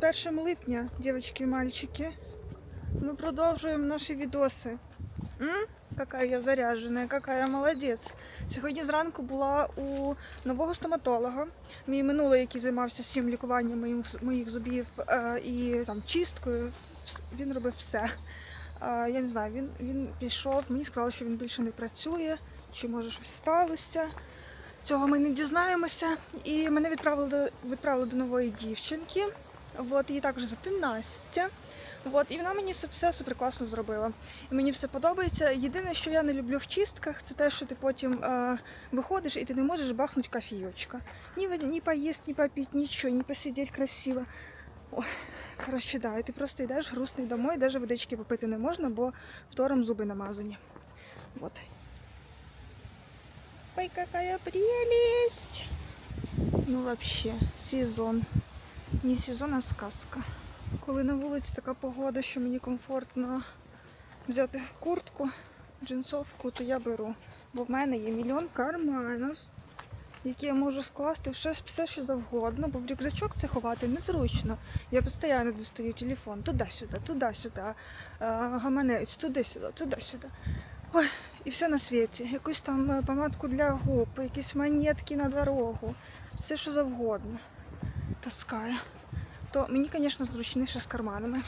З 1 липня, дівчатки і мальчики, ми продовжуємо наші відоси. Какая я заряджена, какая я молодець. Сьогодні зранку була у нового стоматолога. Мій минулий, який займався всім лікуванням моїх, моїх зубів е, і там чисткою. Він робив все. Е, я не знаю, він, він пішов, мені сказали, що він більше не працює, чи може щось сталося. Цього ми не дізнаємося. І мене відправили до, відправили до нової дівчинки. От, її також звати Настя. От, і вона мені все, все супер класно зробила. І мені все подобається. Єдине, що я не люблю в чистках, це те, що ти потім е, виходиш і ти не можеш бахнути кофійочка. Ні, ні поїсти, ні попити, нічого, ні посидіти красиво. Ой, коротше, да, і ти просто йдеш грустний домой, навіть водички попити не можна, бо втором зуби намазані. Вот. Ой, какая прелесть! Ну, вообще, сезон. Не сезон, а сказка. Коли на вулиці така погода, що мені комфортно взяти куртку, джинсовку, то я беру. Бо в мене є мільйон карманів, які я можу скласти все, все що завгодно, бо в рюкзачок це ховати незручно. Я постійно достаю телефон туди-сюди, туди-сюди, гаманець, туди-сюди, туди-сюди. Ой, і все на світі. Якусь там помадку для губ, якісь монетки на дорогу, все що завгодно. Таскаю. То мені, звісно, зручніше з карманами.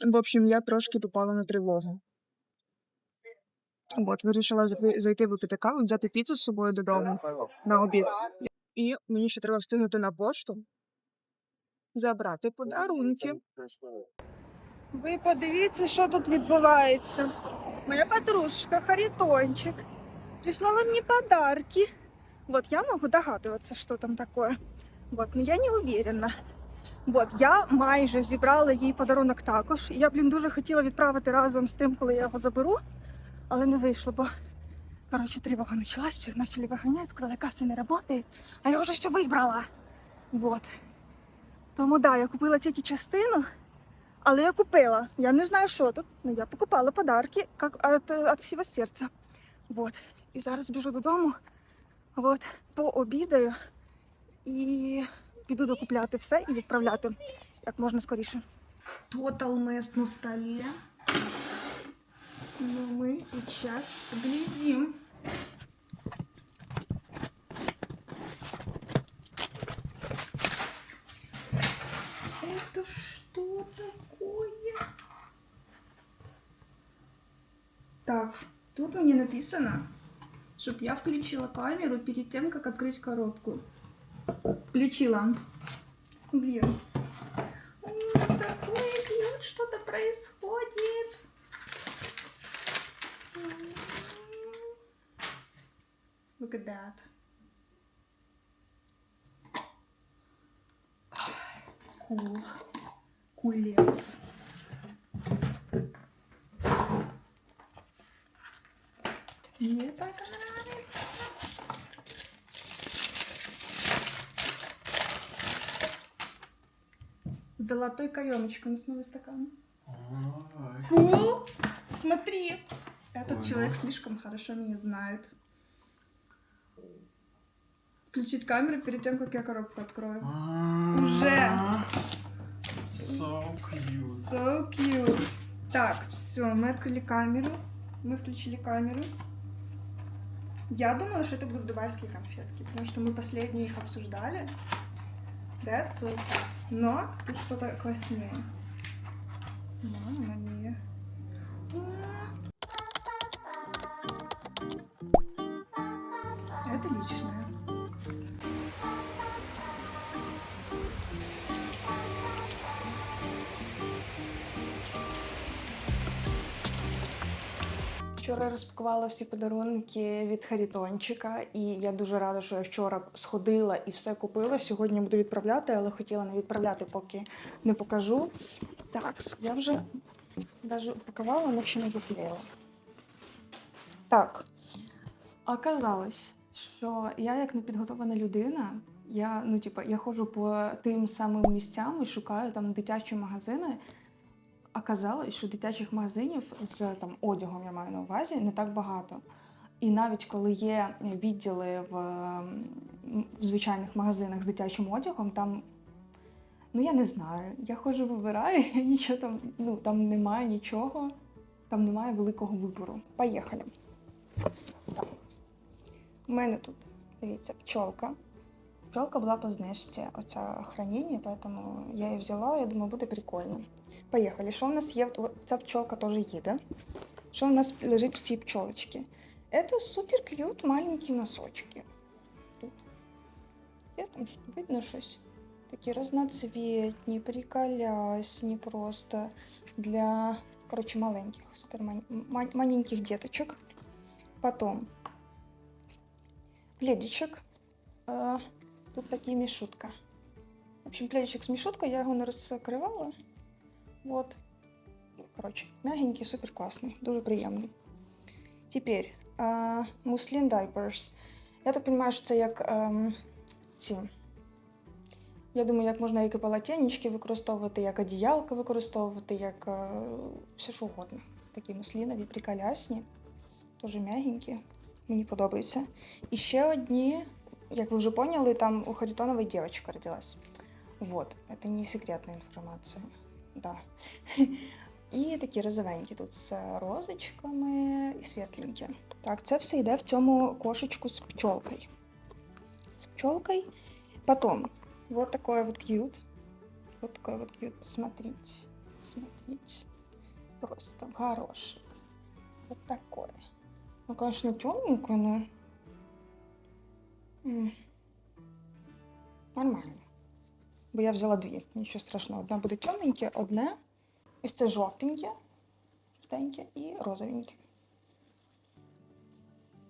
В общем, я трошки попала на тривогу. От, вирішила зайти- випити каву, взяти піцу з собою додому на обід. І мені ще треба встигнути на пошту, забрати подарунки. Ви подивіться, що тут відбувається. Моя подружка Харитончик прислала мне подарки. Вот я могу догадываться, что там такое. Вот, но я не уверена. От я майже зібрала їй подарунок також. Я, блін, дуже хотіла відправити разом з тим, коли я його заберу, але не вийшло, бо коротше тривога почалась, почали виганяти, сказали, каси не працює, а я вже все вибрала. Вот. Тому да, я купила тільки частину, але я купила. Я не знаю, що тут. Ну, я покупала подарки від, від всього серця. Вот. І зараз біжу додому, вот, пообідаю і піду докупляти все і відправляти як можна скоріше. Total mess на столе. Но мы сейчас поглядим. Это что такое? Так, тут мне написано, чтобы я включила камеру перед тем, как открыть коробку. Включила. Бьет. У него такое бьет, что-то происходит. Look at that. Кул. Кулец. Мне так нравится. Золотой каемочкой, у нас новый стакан. Кул! Смотри! Этот человек слишком хорошо меня знает. Включить камеру перед тем, как я коробку открою. Уже. So cute. So cute. Так, все, мы открыли камеру. Мы включили камеру. Я думала, что это будут дубайские конфетки, потому что мы последние их обсуждали. That's супер. Но тут что-то класснее. Мама мия. Вчора розпакувала всі подарунки від Харітончика, і я дуже рада, що я вчора сходила і все купила. Сьогодні буду відправляти, але хотіла не відправляти, поки не покажу. Так, я вже навіть упакувала, але ще не заклеїла. Так. Оказалось, що я як непідготована людина, я, ну, типу, я ходжу по тим самим місцям і шукаю там дитячі магазини. Оказалось, що дитячих магазинів з там одягом я маю на увазі не так багато. І навіть коли є відділи в, в звичайних магазинах з дитячим одягом, там ну я не знаю. Я ходжу, вибираю, нічого там, ну там немає нічого, там немає великого вибору. Поїхали. Так. У мене тут, дивіться, пчолка. Пчолка була по знижці, оця храніння, тому я її взяла, я думаю, буде прикольно. Поїхали. Що в нас є? О, Ця пчолка теж їде. Що в нас лежить в цій пчолочці? Это супер к'ют маленькі носочки. Тут. Є там що- видно щось? Такі разноцветні, приколясні просто для, коротше, маленьких, супер ман- ма- маленьких діточок. Потом пледичек. А, тут такие мишутка. В общем, пледичек с мишуткой, я його не розкривала. Вот. Коротше, мягенький, супер класний, дуже приємний. Тепер а, муслін diapers. Я так розумію, що це як ем, ці. Я думаю, як можна як і полотенечки використовувати, як одіялка використовувати, як е, все що угодно. Такі муслінові, приколясні, дуже м'ягенькі. Мені подобається. І ще одні, як ви вже поняли, там у Харитоновой девочка родилась. Вот, это не секретная информация. Да. І такі розовенькі тут з розочками і світленькі. Так, це все йде в цьому кошечку з пчелкою. З пчелкой. Потом, вот такой вот кьют. Вот такой вот кьют. Посмотрите. Смотрите. Просто в горошек. Вот такой. Ну, конечно, темненькое, но... Нормально. Бо я взяла дві, нічого страшного. Одна буде темненьке, одне. Ось це жовтеньке, жовтеньке і розовеньке.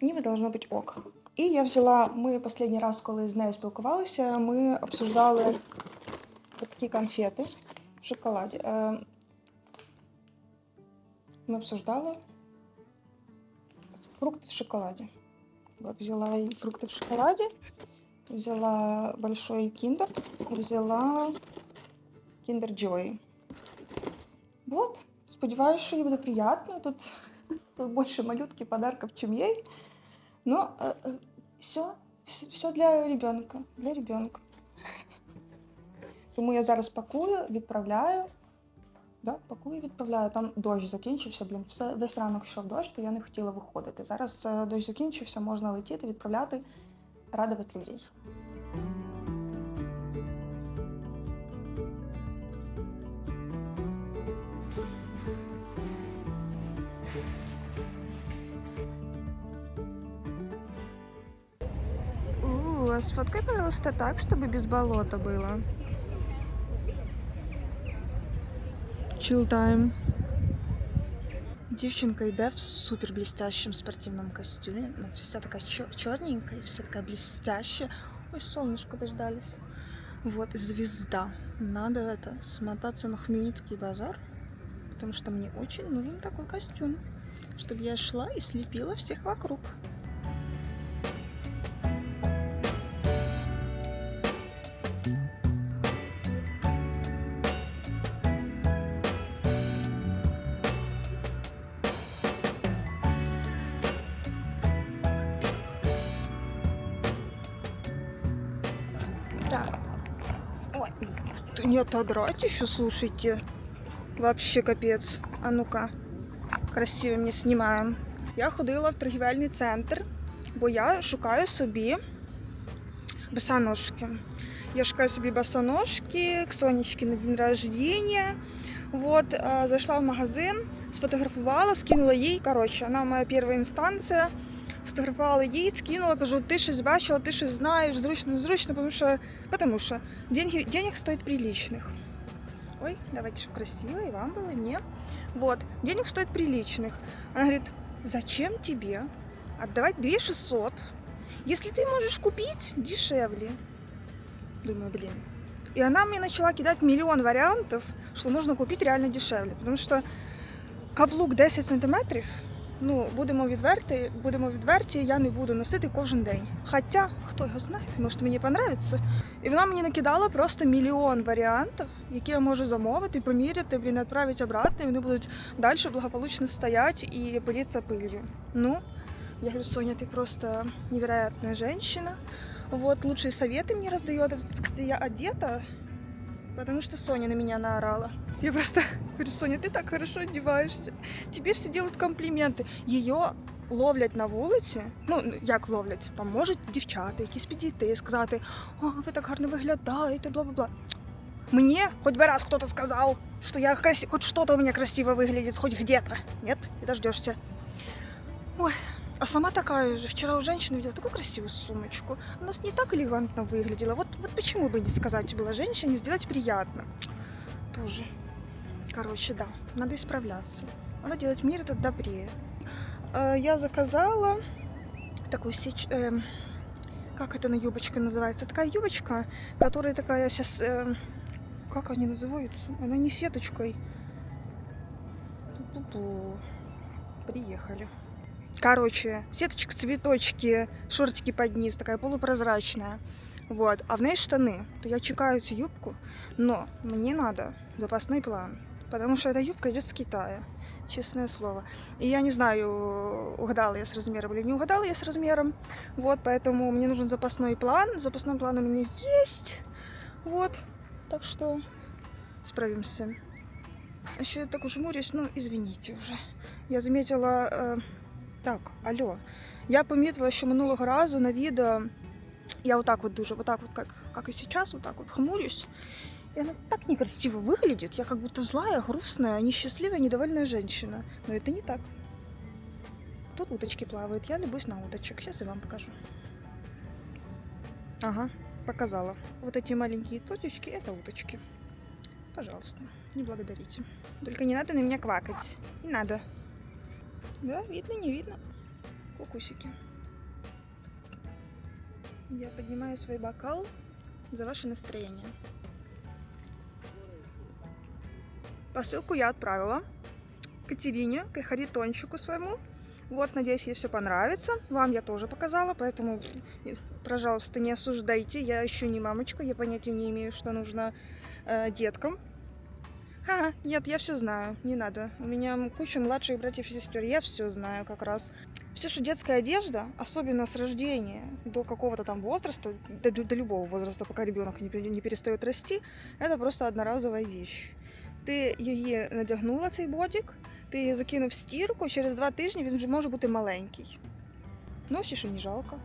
Ніби должно бути ок. І я взяла, ми останній раз, коли з нею спілкувалися, ми обсуждали такі конфети в шоколаді. Е, Ми обсуждали фрукты в шоколаде. Вот, взяла и фрукты в шоколаде, взяла большой киндер, взяла киндер Joy. Вот, сподіваюся, що їй буде приємно. Тут, тут більше малютки подарків, чем ей. Но э, э, все, все для ребенка, для ребенка. Тому я зараз пакую, відправляю. Да, пакую, відправляю. Там дощ закінчився, блін, все, весь ранок йшов дощ, то я не хотіла виходити. Зараз е, дощ закінчився, можна летіти, відправляти, радувати людей. У, а сфоткай, пожалуйста, так, чтобы без болота было. Chill time. Дівчинка йде в супер блестящем спортивном костюме. Ну, вся така чер- черненькая, вся такая блестящая. Ой, солнышко дождались. Вот, и звезда. Надо это, смотаться на Хмельницкий базар, потому что мне очень нужен такой костюм, чтобы я шла и слепила всех вокруг. Не отодрать еще, слушайте. Вообще капец. А ну-ка, красиво мені знімаємо. Я ходила в торгівельний центр, бо я шукаю собі босоножки. Я шукаю собі босоножки к Сонечке на день рождения. Вот, зайшла в магазин, сфотографувала, скинула їй. Коротше, вона моя перша інстанція. Сфотографувала їй, скинула, кажу, ти щось бачила, ти щось знаєш, зручно, зручно, тому що, потому що деньги, денег стоит приличных. Ой, давайте, чтобы красиво, и вам было, и мне. Вот, денег стоит приличных. Она говорит, зачем тебе отдавать 2 600, если ты можешь купить дешевле? Думаю, блин. И она мне начала кидать миллион вариантов, что можно купить реально дешевле. Потому що каблук 10 сантиметрів, ну, будемо відверті, будемо відверті, я не буду носити кожен день. Хоча, хто його знає, може мені понравиться. І вона мені накидала просто мільйон варіантів, які я можу замовити, поміряти, блін, відправити обратно, і вони будуть далі благополучно стоять і пилиться пылью. Ну, я говорю, Соня, ты просто невероятная женщина. Вот, лучшие советы мне раздает. Вот, Кстати, я одета, потому что Соня на меня наорала. Я просто говорю, Соня, ты так хорошо одеваешься. Тебе все делают комплименти. Ее ловлять на вулиці, ну як ловлять, там можуть дівчата, якісь підійти і сказати, о, ви так гарно виглядаєте, бла бла бла. Мне хоть бы раз кто-то сказал, что я краси... хоть что-то у меня красиво выглядит, хоть где-то. Нет, не дождешься. Ой, а сама такая же. Вчера у женщины видела такую красивую сумочку. Она с- не так элегантно выглядела. Вот, вот почему бы не сказать было женщине, сделать приятно. Тоже. Короче, да, надо исправляться. Надо делать мир этот добрее. Э, Я заказала такую сеч... эм, как это на юбочка называется? Такая юбочка, которая такая сейчас... как они называются? Она не сеточкой. Пу-пу-пу. Приехали. Короче, сеточка, цветочки, шортики под низ, такая полупрозрачная. Вот. А в ней штаны. То я чекаю эту юбку, но мне надо запасной план. Потому что эта юбка идет с Китая. Честное слово. И я не знаю, угадала я с размером или не угадала я с размером. Вот, поэтому мне нужен запасной план. Запасной план у меня есть. Вот. Так что справимся. Еще я так жмурюсь, ну, извините уже. Я заметила. Е, так, алло. Я помітила, що минулого разу на відео я отак от дуже, отак от, как, как и сейчас, вот так вот хмурюсь. И она так некрасиво выглядит. Я как будто злая, грустная, несчастливая, недовольная женщина. Но это не так. Тут уточки плавают. Я любуюсь на уточек. Сейчас я вам покажу. Ага, показала. Вот эти маленькие точечки – это уточки. Пожалуйста, не благодарите. Только не надо на меня квакать. Не надо. Да, видно, не видно. Кукусики. Я поднимаю свой бокал за ваше настроение. Посылку я отправила Катерине, Харитончику своему. Вот, надеюсь, ей все понравится. Вам я тоже показала, поэтому, пожалуйста, не осуждайте. Я еще не мамочка, я понятия не имею, что нужно э, деткам. Ха, нет, я все знаю, не надо. У меня куча младших братьев и сестер, я все знаю как раз. Все, что детская одежда, особенно с рождения до какого-то там возраста, до, до любого возраста, пока ребенок не, пе- не перестает расти, это просто одноразовая вещь. Ти її надягнула цей бодік, ти її закинув в стірку, через два тижні він вже може бути маленький. Носиш і не жалко.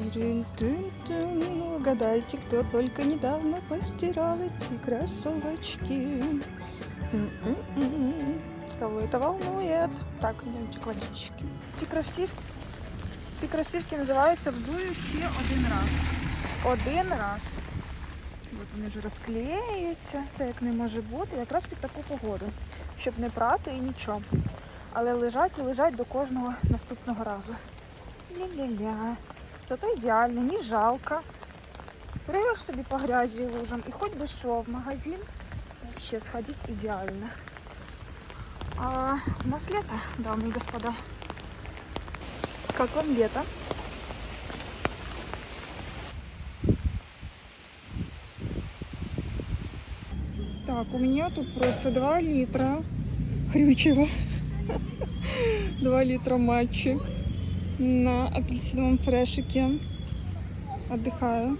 Тын-тын-тын. Угадайте, кто только недавно постирал эти кроссовочки. М-м-м. Кого это волнует? Так, идемте к водичке. Ці кросівки, ці кросівки називаються взую ще один раз. Один раз. От вони вже розклеюються, все як не може бути, якраз під таку погоду, щоб не прати і нічого. Але лежать і лежать до кожного наступного разу. Ля-ля-ля. Зато ідеально, не жалко. Прийдеш собі по грязі і лужам і хоч би що в магазин, вообще сходить идеально. А у нас лето, дамы и господа. Как вам лето? Так, у меня тут просто 2 литра хрючево. 2 литра матчи На апельсиновом фрешике. Отдыхаю.